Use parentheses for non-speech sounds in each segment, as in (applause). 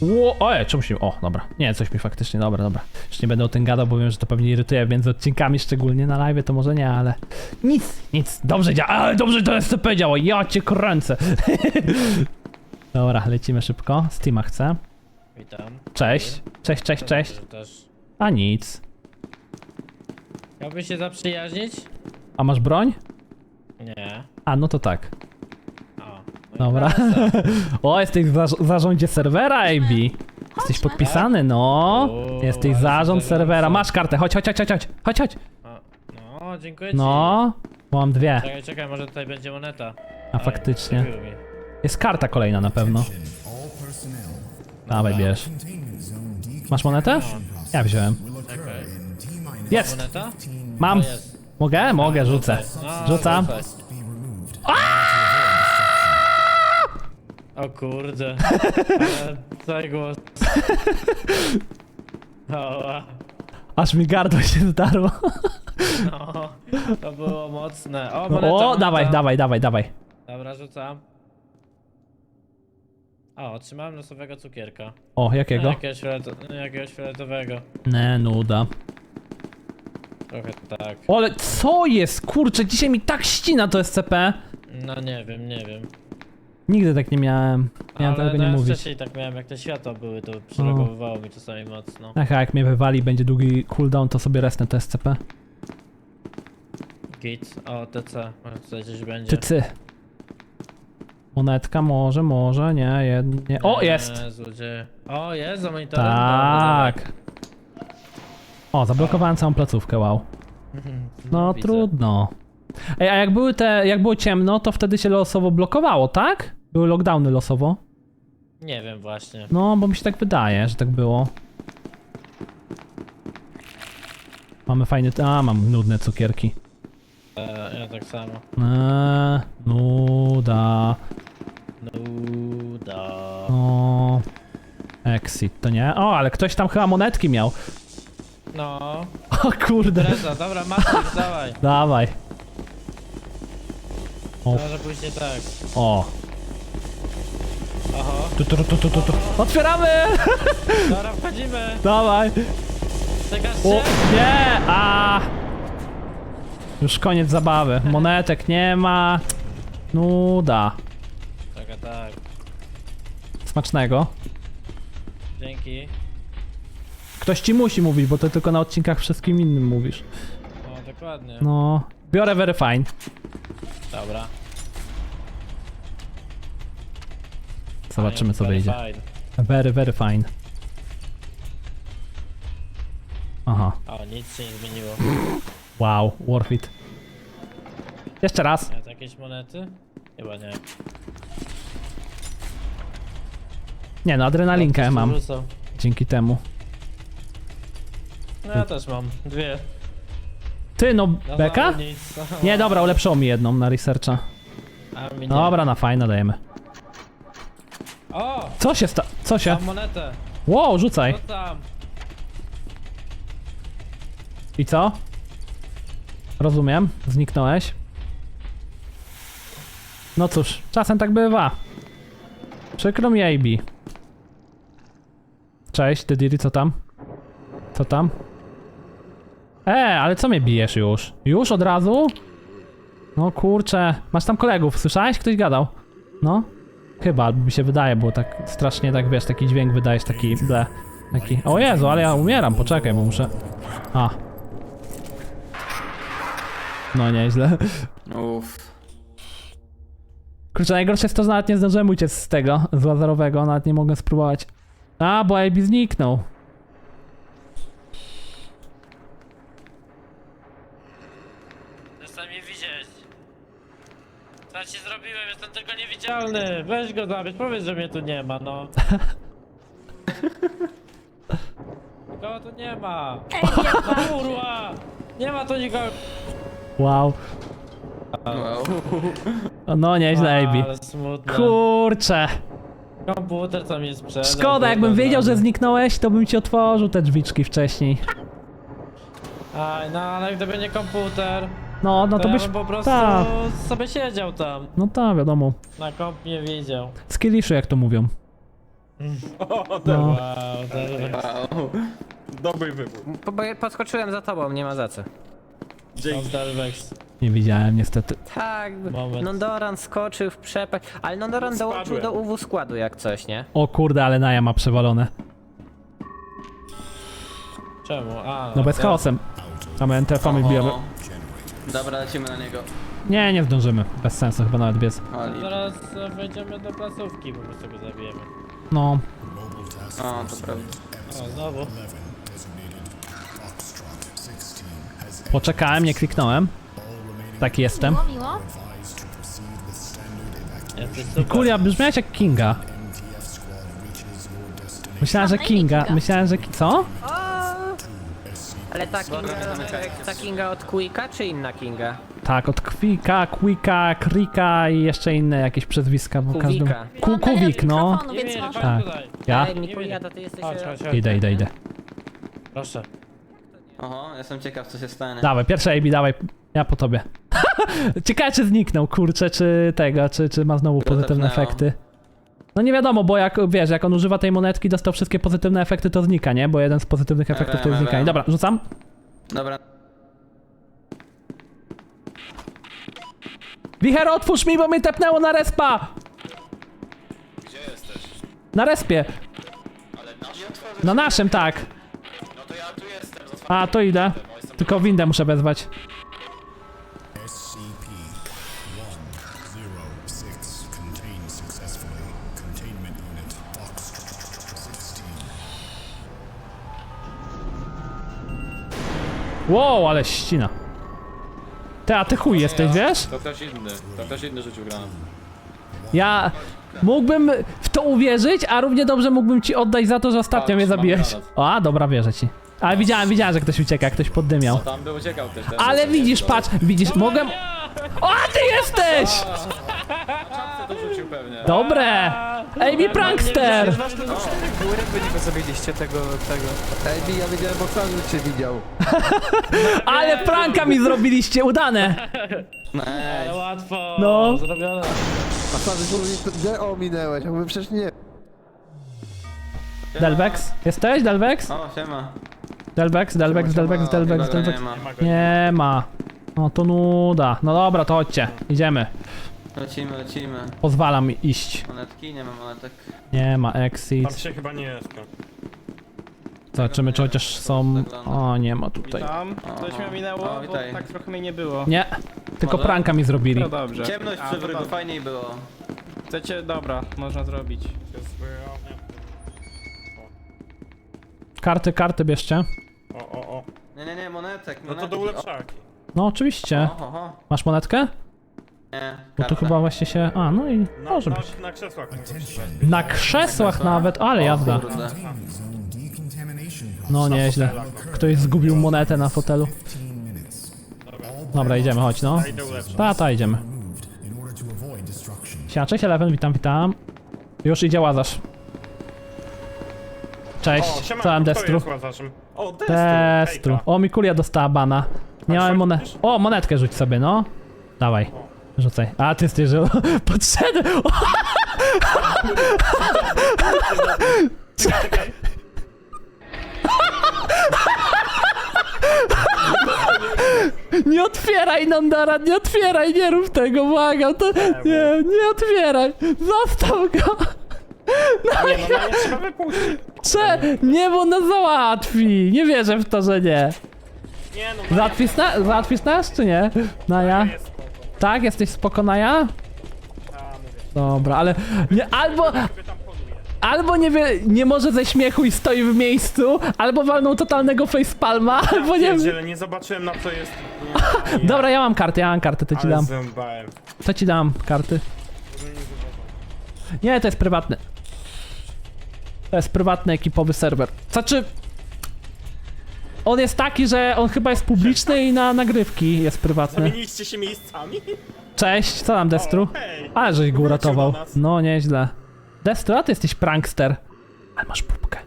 Ło, ojej, czemu się... O, dobra. Nie, coś mi faktycznie, dobra, dobra. Już nie będę o tym gadał, bo wiem, że to pewnie irytuje między odcinkami, szczególnie na live, to może nie, ale... Nic, nic, dobrze działa, ale dobrze to SCP działa, ja cię kręcę. (laughs) dobra, lecimy szybko, Steama chcę. Witam. Cześć, cześć, cześć, cześć. Też. A nic. Chciałby się zaprzyjaźnić? A masz broń? Nie. A, no to tak. No Dobra. (laughs) O, jesteś w zarz- zarządzie serwera, AB. Jesteś podpisany, no. O, Jesteś zarząd serwer serwera. Masz kartę, chodź, chodź, chodź, chodź, chodź, chodź, No, dziękuję ci. No, mam dwie. Czekaj, czekaj, może tutaj będzie moneta. A faktycznie. Zrobił mi. Jest karta kolejna na pewno. Dawaj, bierz. Masz monetę? Ja wziąłem. Jest! Moneta? Mam. O, jest. Mogę? Mogę, rzucę. No, Rzucam. rzucaj. O kurde. (laughs) Ale Daj głos. Aż mi gardło się zdarło. No, to było mocne. O, moneta, O, moneta. dawaj, dawaj, dawaj, dawaj. Dobra, rzucam. O, otrzymałem losowego cukierka. O, jakiego? Jakiegoś, fioleto jakiegoś fioletowego. Nie, nuda. Trochę tak. O, ale co jest? Kurczę, dzisiaj mi tak ścina to SCP. No nie wiem, nie wiem. Nigdy tak nie miałem. Miałem Ale tego nie nawet mówić. wcześniej tak miałem, jak te światła były, to przyreagowywało mi czasami mocno. Ach, a jak mnie wywali, będzie długi cooldown, to sobie resnę to SCP. Git, o, TC, może tutaj gdzieś będzie. Czy ty? Monetka, może, może, nie, nie. O, Nie, jest! Złodzieje. O, jest za monitorem. Dobra, Tak. O, zablokowałem całą placówkę, wow. dobra. (laughs) No Widzę. trudno. Ej, a jak były te, jak było ciemno, to wtedy się losowo blokowało, tak? Były lockdowny losowo? Nie wiem właśnie. No, bo mi się tak wydaje, że tak było. Mamy fajny... A, mam nudne cukierki. E, ja tak samo. Eee, nuda. Nuda. No. Exit, to nie? O, ale ktoś tam chyba monetki miał. No. (laughs) O kurde. Teresa, dobra, Maciek, dawaj. Dawaj. O. Może pójść tak. O. Tu, tu, tu, tu, tu, tu. Otwieramy! (laughs) Dobra, wchodzimy. Dawaj. Czekasz O, nie! A! Już koniec zabawy. Monetek nie ma. Nuda. Czekaj, tak. Smacznego. Dzięki. Ktoś ci musi mówić, bo ty tylko na odcinkach wszystkim innym mówisz. No, dokładnie. No. Biorę very fine. Dobra. Zobaczymy co wyjdzie. Very, very fine. Aha. O, nic się nie zmieniło. Wow, worth it. Jeszcze raz. Jakieś monety? Chyba nie. Nie no, adrenalinkę mam rzucał. dzięki temu. No ja też mam. Dwie. Ty no, No Beka? znowu nic. Nie, dobra, ulepszyło mi jedną na researcha. A mi nie. Dobra, na fajne dajemy. O! Co się sta... Co się? Mam monetę. Wow, rzucaj. Co tam? I co? Rozumiem, zniknąłeś. No cóż, czasem tak bywa. Przykro mi, AB. Cześć, Dediri, co tam? Co tam? E, ale co mnie bijesz już? Już od razu? No kurczę, masz tam kolegów, słyszałeś? Ktoś gadał? No? Chyba, albo mi się wydaje, bo tak strasznie tak, wiesz, taki dźwięk wydajesz, taki ble. Taki, o Jezu, ale ja umieram, poczekaj, bo muszę... A. No nieźle. Uff. Kurczę, najgorsze jest to, że nawet nie zdążyłem uciec z tego, z lazerowego, nawet nie mogę spróbować. A, bo AB zniknął. Przestań mnie widzieć. Co ci zrobiłem? Jestem tylko niewidzialny. Weź go zabierz, powiedz, że mnie tu nie ma, no. (laughs) Nikogo tu nie ma. No kurwa! Nie ma tu nikogo. Wow. Wow. No nieźle, AB. Ale smutne. Kurczę. Komputer co mi sprzedał. Szkoda, jakbym kurwa, wiedział, dla że zniknąłeś, to bym ci otworzył te drzwiczki wcześniej. Aj, no ale gdyby nie komputer, No, no to, to ja byś... bym po prostu Tak. sobie siedział tam. No tak, wiadomo. Na komp nie widział. Skilliszu, jak to mówią. O, (laughs) No. Wow. Wow. dobry wybór. Po- bo ja Podskoczyłem za tobą, nie ma za co. Dzięki. Nie widziałem niestety. Tak, Moment. Nondoran skoczył w przepaść, ale Nondoran dołączył Spadłem. do UW składu jak coś, nie? O kurde, ale Naja ma przewalone. Czemu? A, No bez to- chaosem. A my NTF-ami bijemy. O. Dobra, lecimy na niego. Nie, nie zdążymy. Bez sensu chyba nawet biec. Ali. Zaraz e, wejdziemy do placówki, bo my sobie zabijemy. No. O, to prawda. O, znowu. Poczekałem, nie kliknąłem. Tak jestem. Miło, miło. Jesteś super. Kulia, brzmiałeś jak Kinga. Myślałem, że Kinga. Myślałem, że... Ki- Co? Ale ta Kinga, ta Kinga od Quicka czy inna Kinga? Tak, od Kwika, Quika, Krika i jeszcze inne jakieś przezwiska w każdym... Kuwika. Ku, Kuwik, no. Nie więc wiem, może. Tak. tutaj. Ja? Ej, Mikulia, to ty jesteś... Chodź, e, chodź, chodź. Idę, idę, idę. Proszę. Oho, jestem ciekaw co się stanie. Dawaj, pierwsze AB, dawaj. Ja po tobie. (laughs) Ciekawe, czy zniknął, kurczę, czy tego, czy, czy ma znowu pozytywne tepnęło. efekty. No nie wiadomo, bo jak, wiesz, jak on używa tej monetki, dostał wszystkie pozytywne efekty, to znika, nie? Bo jeden z pozytywnych efektów to jest wiem, znikanie. wiem. Dobra, rzucam. Dobra. Wicher, otwórz mi, bo mnie tepnęło na respa! Gdzie jesteś? Na respie. Ale nasz? Na naszym, tak. No to ja tu jestem. A, to idę. Tylko windę muszę wezwać. Wow, ale ścina. Ty, a ty chuj jesteś, wiesz? To też inny. To też inny rzucił granat. Ja mógłbym w to uwierzyć, a równie dobrze mógłbym ci oddać za to, że ostatnio mnie mam zabiłeś. granat. A, dobra, wierzę ci. Ale widziałem, widziałem, że ktoś ucieka, ktoś poddymiał. Tam by uciekał też. Ale widzisz, patrz, widzisz, mogłem... O, a ty jesteś! To rzucił pewnie. Dobre! Amy Prankster! Górę by nie zabiliście tego, tego. Ej, ja wiedziałem, bo sam cię widział. Ale pranka mi zrobiliście, udane! Ale łatwo. No. Zrobione. A sam gdzie ominęłeś? Ja mówię, przecież nie. Delvex? Jesteś, Delvex? O, siema. Delvex, Delvex, Delvex, Delvex, Nikogo Delvex. Nie ma. Nie ma. No to nuda. No dobra, to chodźcie. Idziemy. Lecimy, lecimy. Pozwalam iść. Monetki? Nie ma monetek. Nie ma Tam exit. się chyba nie jest. Zobaczymy, czy chociaż są... O, nie ma tutaj. Tam, coś mnie minęło, O, bo witaj. tak trochę mnie nie było. Nie. Tylko Może? pranka mi zrobili. No dobrze. Ciemność A, przy to fajniej było. Chcecie? Dobra, można zrobić. Karty, karty bierzcie. O, o, o. Nie, nie, nie, monetek, No to do ulepszarki. No oczywiście. Oho. Masz monetkę? Nie, Bo tu karta. chyba właśnie się... A, no i Na, może na, być. na krzesłach. Na krzesłach nawet, ale jazda. Kurde. No nieźle. Ktoś zgubił monetę na fotelu. 15 minutes. Dobra, idziemy, chodź no. Idę. Tata, idziemy. Siema, cześć Eleven, witam, witam. Już idzie Łazarz. Cześć, co tam Destru? O, Destru. Destru. hejka. O, Mikulia dostała bana. Nie mamy co, monet... O, monetkę rzuć sobie, no. Dawaj. Rzucaj. A, ty jesteś, że (laughs) podszedł. (laughs) Nie otwieraj, Nondara, nie otwieraj, nie rób tego, błagam, to... Nie, nie otwieraj, zostaw go. Nie, no, no nie trzeba (laughs) wypuścić. Nie, bo nas załatwi. Nie wierzę w to, że nie. Nie, no, Załatwisz, na, załatwisz nas, czy nie? Naja? jest spoko. Tak? Jesteś spoko, Naja? A, mówię. Dobra, ale... Nie, albo... Tam. Albo nie wie, nie może ze śmiechu i stoi w miejscu, albo walnął totalnego facepalma, (laughs) albo nie wiem. Pierdziele, nie zobaczyłem na co jest. Nie, (laughs) nie. Dobra, ja mam kartę, ja mam kartę, to ci Ale dam. zębałem. To ci dam karty. Nie, to jest prywatny. To jest prywatny ekipowy serwer. Znaczy... On jest taki, że on chyba jest publiczny i na nagrywki jest prywatny. Zamieniliście się miejscami? Cześć, co tam Destru? O, hej. Ale żeś go Wrócił uratował. do nas. No, nieźle. Destru, a ty jesteś prankster. Ale masz pupkę.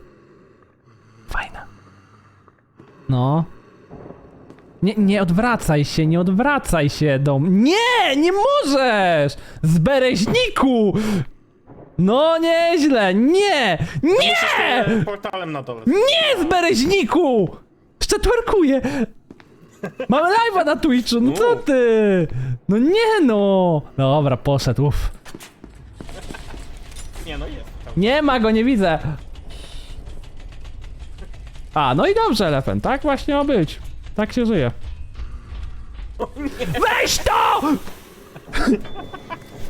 Fajna. No. Nie, nie odwracaj się, nie odwracaj się do. Nie, nie możesz! Z bereźniku! No nieźle, nie! Nie! E, Portalem na dole. Nie z bereźniku! Jeszcze twerkuję! Mamy live'a na Twitchu, no co ty? No nie no! Dobra, poszedł, uff. Nie no jest. Nie ma go, nie widzę. A, no i dobrze, Elefen, tak właśnie ma być. Tak się żyje. Weź to!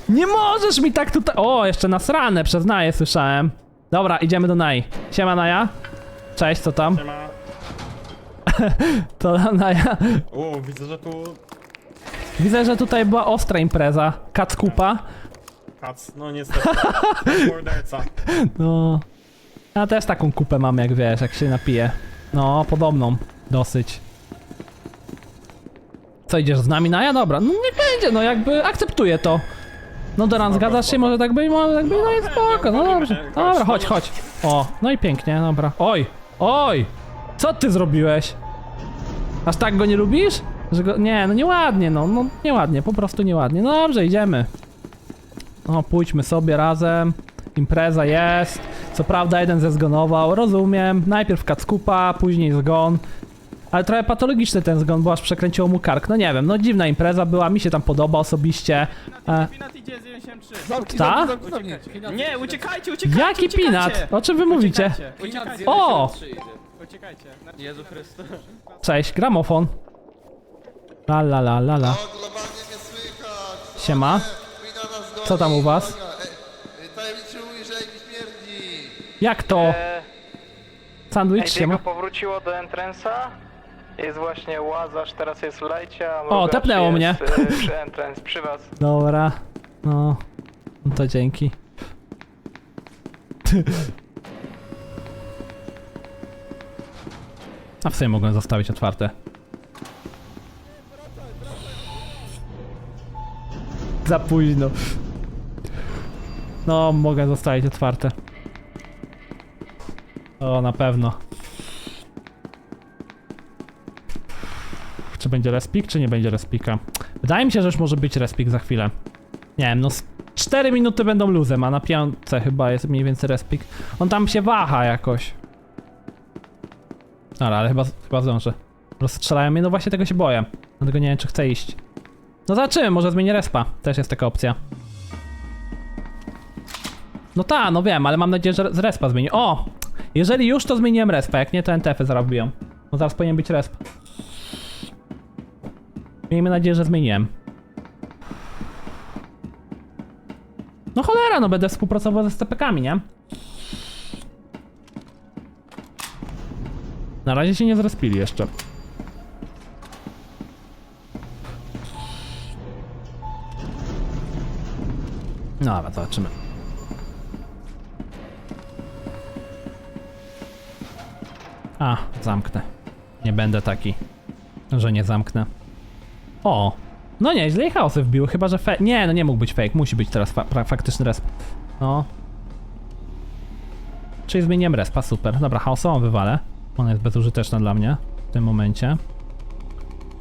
Nie możesz mi tak tutaj... O, jeszcze nasrane, przez Naję słyszałem. Dobra, idziemy do Nai. Siema Naja. Cześć, co tam? Nie ma... (laughs) To tam Naja. O, widzę, że tu... Widzę, że tutaj była ostra impreza. Kackupa. Kac, no niestety. Morderca. No. Ja też taką kupę mam, jak wiesz, jak się napije. No, podobną. Dosyć. Co, idziesz z nami na ja? Dobra, no niech będzie, no jakby akceptuję to. No Doran, zgadzasz się? Może tak być? Może tak być? No i spoko, no dobrze. Dobra, chodź, chodź. O, no i pięknie, dobra. Oj, oj! Co ty zrobiłeś? Aż tak go nie lubisz? Że go... Nie, no nieładnie, no, no nieładnie, po prostu nieładnie. No dobrze, idziemy. No, pójdźmy sobie razem. Impreza jest. Co prawda jeden zezgonował, rozumiem. Najpierw kackupa, później zgon. Ale trochę patologiczny ten zgon, bo aż przekręciło mu kark. No nie wiem, no dziwna impreza była, mi się tam podoba osobiście. E, Pinat idzie z 97. ta? Nie, uciekajcie, uciekajcie, Jaki uciekajcie. pinat? O czym wy mówicie? Uciekajcie, uciekajcie. O! Uciekajcie. Jezu Chryste. Cześć, gramofon. La la la la la. globalnie nie słychać. Siema. Wina nas goni. Co tam u was? E, e, Tajemniczy śmierdzi. Jak to? Sandwich, siema. Diego powróciło do entrance'a. Jest właśnie Łazarz, teraz jest w lajcie, a O, Mrugacz tepnęło jest, mnie. y, przy entrance, przy was. Dobra. No. No to dzięki. A w sumie mogłem zostawić otwarte. Za późno. No, mogę zostawić otwarte. O, na pewno. Czy będzie respik, czy nie będzie respika? Wydaje mi się, że już może być respik za chwilę. Nie wiem, no z 4 minuty będą luzem, a na piątce chyba jest mniej więcej respik. On tam się waha jakoś. Dobra, ale chyba, chyba zdążę. Rozstrzelają mnie, no właśnie tego się boję. Dlatego nie wiem, czy chcę iść. No zobaczymy, może zmienię respa. Też jest taka opcja. No ta, no wiem, ale mam nadzieję, że z respa zmieni. O! Jeżeli już, to zmieniłem respa, jak nie, to NTF-y zarobiłem. No zaraz powinien być resp. Miejmy nadzieję, że zmieniłem. No cholera, no będę współpracował ze STP-kami, nie? Na razie się nie zrespili jeszcze. No dobra, zobaczymy. A, zamknę. Nie będę taki, że nie zamknę. O! No nieźle i chaosy wbiły, chyba że fe... Nie, no nie mógł być fake, musi być teraz fa faktyczny resp. No. Czyli zmieniłem respa, super. Dobra, chaosową wywalę. Ona jest bezużyteczna dla mnie w tym momencie.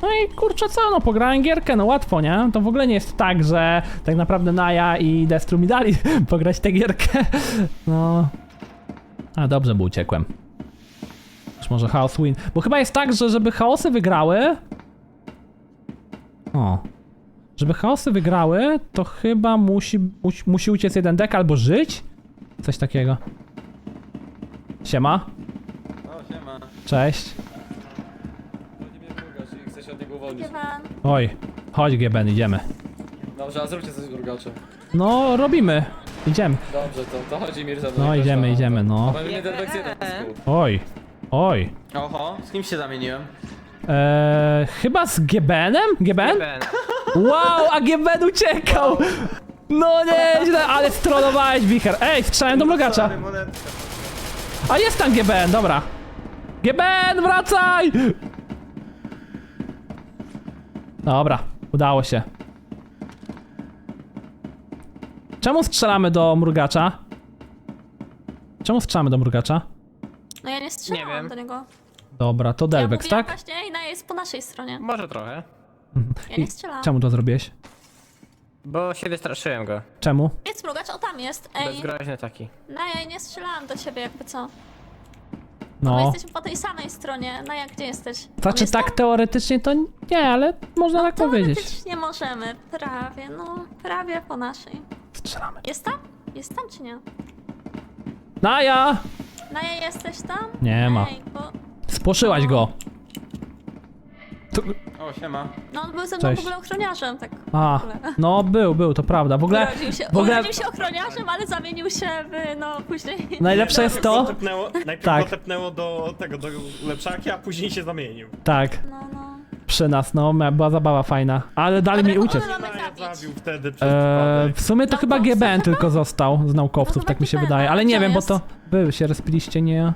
No i kurczę co, no pograłem gierkę, no łatwo, nie? To w ogóle nie jest tak, że tak naprawdę Naja i Destru mi dali (laughs) pograć tę gierkę. No. A dobrze, bo uciekłem. Już może chaos win. Bo chyba jest tak, że żeby chaosy wygrały, o. Żeby chaosy wygrały, to chyba musi, musi, musi uciec jeden dek albo żyć? Coś takiego. Siema. Cześć. Chcę się od niego uwolnić. Oj. Chodź Geben, idziemy. Dobrze, a zróbcie coś z Urgaczem. No, robimy. Idziemy. Dobrze, to, to chodzi mi za mną. No, idziemy, idziemy, no. Mamy Oj. Oj. Oho, z kim się zamieniłem? Eee, chyba z Gebenem? Geben? Ben. Wow, a Geben uciekał! No nieźle, ale strollowałeś wicher. Ej, strzałem do mrugacza. A jest tam GBN, dobra. GBN, wracaj! Dobra, udało się. Czemu strzelamy do mrugacza? Czemu strzelamy do mrugacza? No ja nie wiem. do niego. Dobra, to ja Delvex, mówiłam tak? właśnie i na jest po naszej stronie. Może trochę. Ja I nie strzelałam. Czemu to zrobiłeś? Bo się wystraszyłem go. Czemu? Jest mrugacz, o tam jest. Ej, Bezgroźny taki. no ja nie strzelałam do ciebie jakby co. My No. jesteśmy po tej samej stronie. No jak gdzie jesteś? Znaczy tak teoretycznie to nie, ale można tak powiedzieć. Teoretycznie możemy. Prawie, no. Prawie po naszej. Strzelamy. Jest tam? Jest tam czy nie? Naja! Naja, jesteś tam? Nie ma. Ej, bo... Spłoszyłaś go. Tu... O, siema. No on był ze mną Cześć. w ogóle ochroniarzem, tak A, no był, był, to prawda. W ogóle, Urodził się, w ogóle urodził się ochroniarzem, ale zamienił się w, no później... najlepsze jest to... go tepnęło, najpierw Tak. go tepnęło do tego, do lepszaki, a później się zamienił. Tak, No, no. przy nas, no, była zabawa fajna. Ale dali mi uciec. zabił wtedy przez Eee, w sumie to chyba GBN tylko został z naukowców, No tak mi się wydaje. Ale nie wiem, bo to wy się rozpiliście, nie?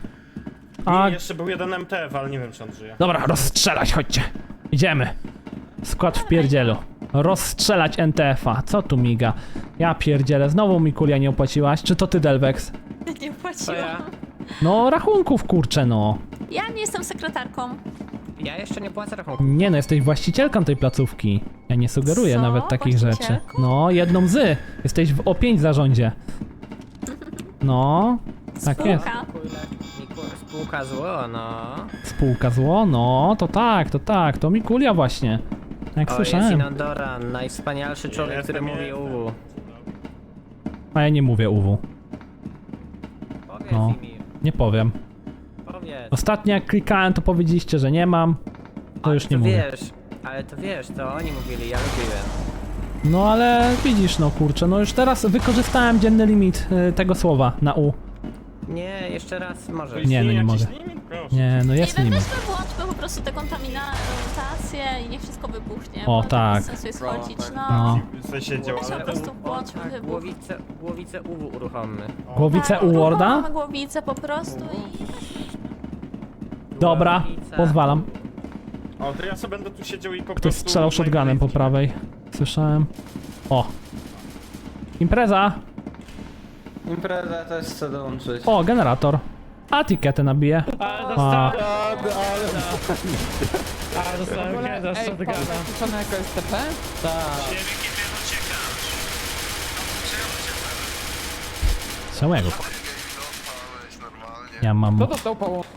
A, I jeszcze był jeden MTF, ale nie wiem czy on żyje. dobra, rozstrzelać, chodźcie. Idziemy. Skład w pierdzielu. Rozstrzelać NTF-a. Co tu miga? Ja pierdzielę, znowu mi kulia nie opłaciłaś. Czy to ty, Delvex? (laughs) Nie To płaciłam. No, rachunków, kurczę, no. Ja nie jestem sekretarką. Ja jeszcze nie płacę rachunku. Nie no, jesteś właścicielką tej placówki. Ja nie sugeruję Co? nawet takich rzeczy. Właścicielką? No, jedną z. Jesteś w O5 zarządzie. No, tak jest. Spółka. Spółka zło, no. Spółka zło, no, to tak, to tak, to Mikulia właśnie. Jak O, jest słyszałem. Inandora, najwspanialszy człowiek, który mówi uwu. A ja nie mówię UW. Powiedz No. mi, Nie powiem. powiedz. Ostatnio jak klikałem, to powiedzieliście, że nie mam. To już nie to mówię. wiesz, ale to wiesz, to oni mówili, ja lubiłem. No ale widzisz, no kurczę, no już teraz wykorzystałem dzienny limit y, tego słowa na U. Nie, jeszcze raz może. Nie, no nie mogę. Nie, no jest I limit. weźmy, włączmy po prostu dekontaminację i niech wszystko wybuchnie. O, bo tak. Sensu jest chodzić, no. No. W sensie działa, Weźmy ale po prostu włączmy Tak, wybuch. głowicę, głowicę uwu uruchommy. Głowicę Tak, u Warda? uruchomimy głowicę po prostu i... Dobra, Głowica. pozwalam. O, to ja sobie będę tu siedział i po Ktoś prostu... strzelał shotgunem po prawej. Słyszałem. O. Impreza! Impreza też chcę dołączyć. O, generator. A tiketę nabiję. Ale A, dostałem... Ale dostałem kiedy z shotguna. Zaskoczone jako STP? Tak. czemu ja go... Ja mam... Kto dostał połowę?